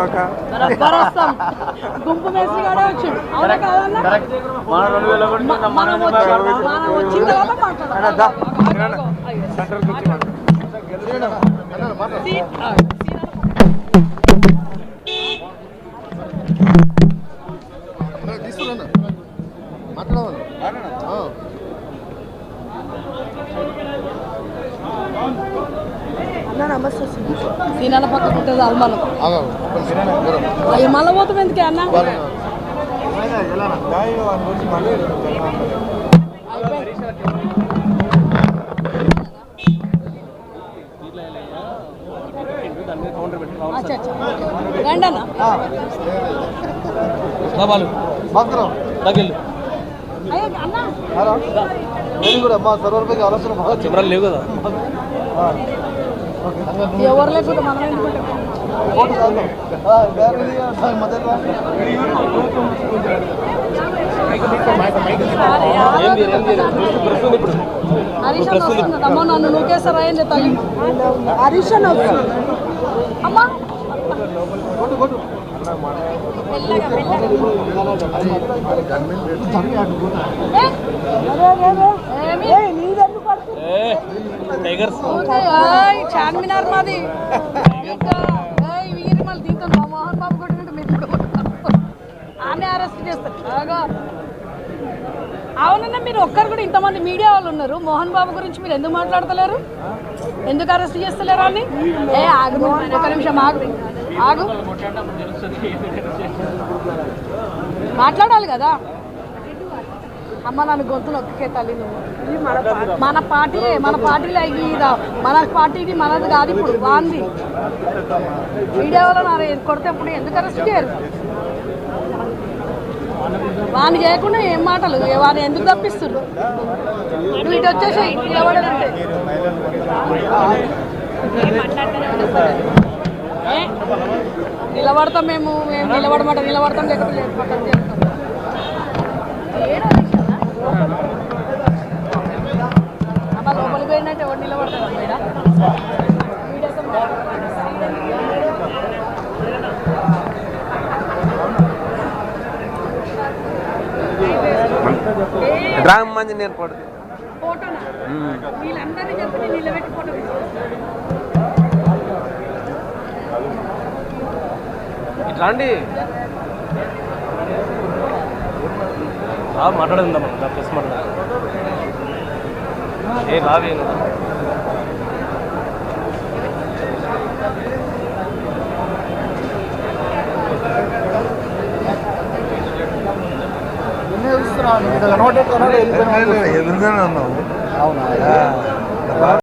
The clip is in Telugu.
వస్తాం గుంపు మేస్త్రి కూడా వచ్చిండు. అవునా కాదన్నా? మన వచ్చి మనం వచ్చిన తర్వాత మాట్లాడాలి సెంటర్ కూర్చో సీట్ ఆ, అన్న. నమస్తే సీనాల పక్కకు ఉంటుంది అల్మానం అవి మళ్ళీ పోతాం ఎందుకే అన్న? అచ్చా, అచ్చా. రండి అన్న తగిలి అయ్యో అన్న. కెమెరాలు లేవు కదా ఎవరు లేకుండా మనం ఎందుకుంటాం ఏం చేయరు ఎవరు లేకుండా ప్రశ్న ఇప్పుడు అమ్మ నన్ను నూకేస్తారా ఏంటి హరీష్ అన్న అమ్మా! మెల్లగా, టైగర్స్? చార్మినార్ మాది. మళ్ళీ దీంతో మా మోహన్ బాబు కొట్టినట్టు మీరు ఆమె అరెస్ట్ చేస్తారు. బాగా అవునన్నా మీరు ఒక్కరు కూడా ఇంతమంది మీడియా వాళ్ళు ఉన్నారు. మోహన్ బాబు గురించి మీరు ఎందుకు మాట్లాడతలేరు? ఎందుకు అరెస్ట్ చేస్తలేరు అని ఏ ఆగు ఒక నిమిషం ఆగు. ఆగు. మాట్లాడాలి కదా. అమ్మ నన్ను గొంతు నొక్కే తల్లి నువ్వు. మన పార్టీ. మన పార్టీలో ఇది. మన పార్టీది మనది కాదు ఇప్పుడు వాంది. మీడియా వల్ల నా కొడితే ఇప్పుడు ఎందుకు అరెస్ట్ చేయరు? వాని చేయకుండా ఏం మాటలు? వాని ఎందుకు తప్పిస్తున్నారు నువ్వు ఇటు వచ్చేసి నిలబడదంటే ఏ? నిలబడతాం మేము మేము నిలబడమాట నిలబడతాం లేకపోతే చేస్తాం. డ్రామ్ మంది నేను పడుతుంది ఇట్లాంటి వీళ్ళందరినీ చెప్పి నేను నిలబెట్టి ఫోటో తీసుకొస్తాను ఇట్లా అండి మాట్లాడదాం ప్రెస్ మాట్లాడదాం ఏ రావే ఎదురుగానే ఉన్నావు అవునా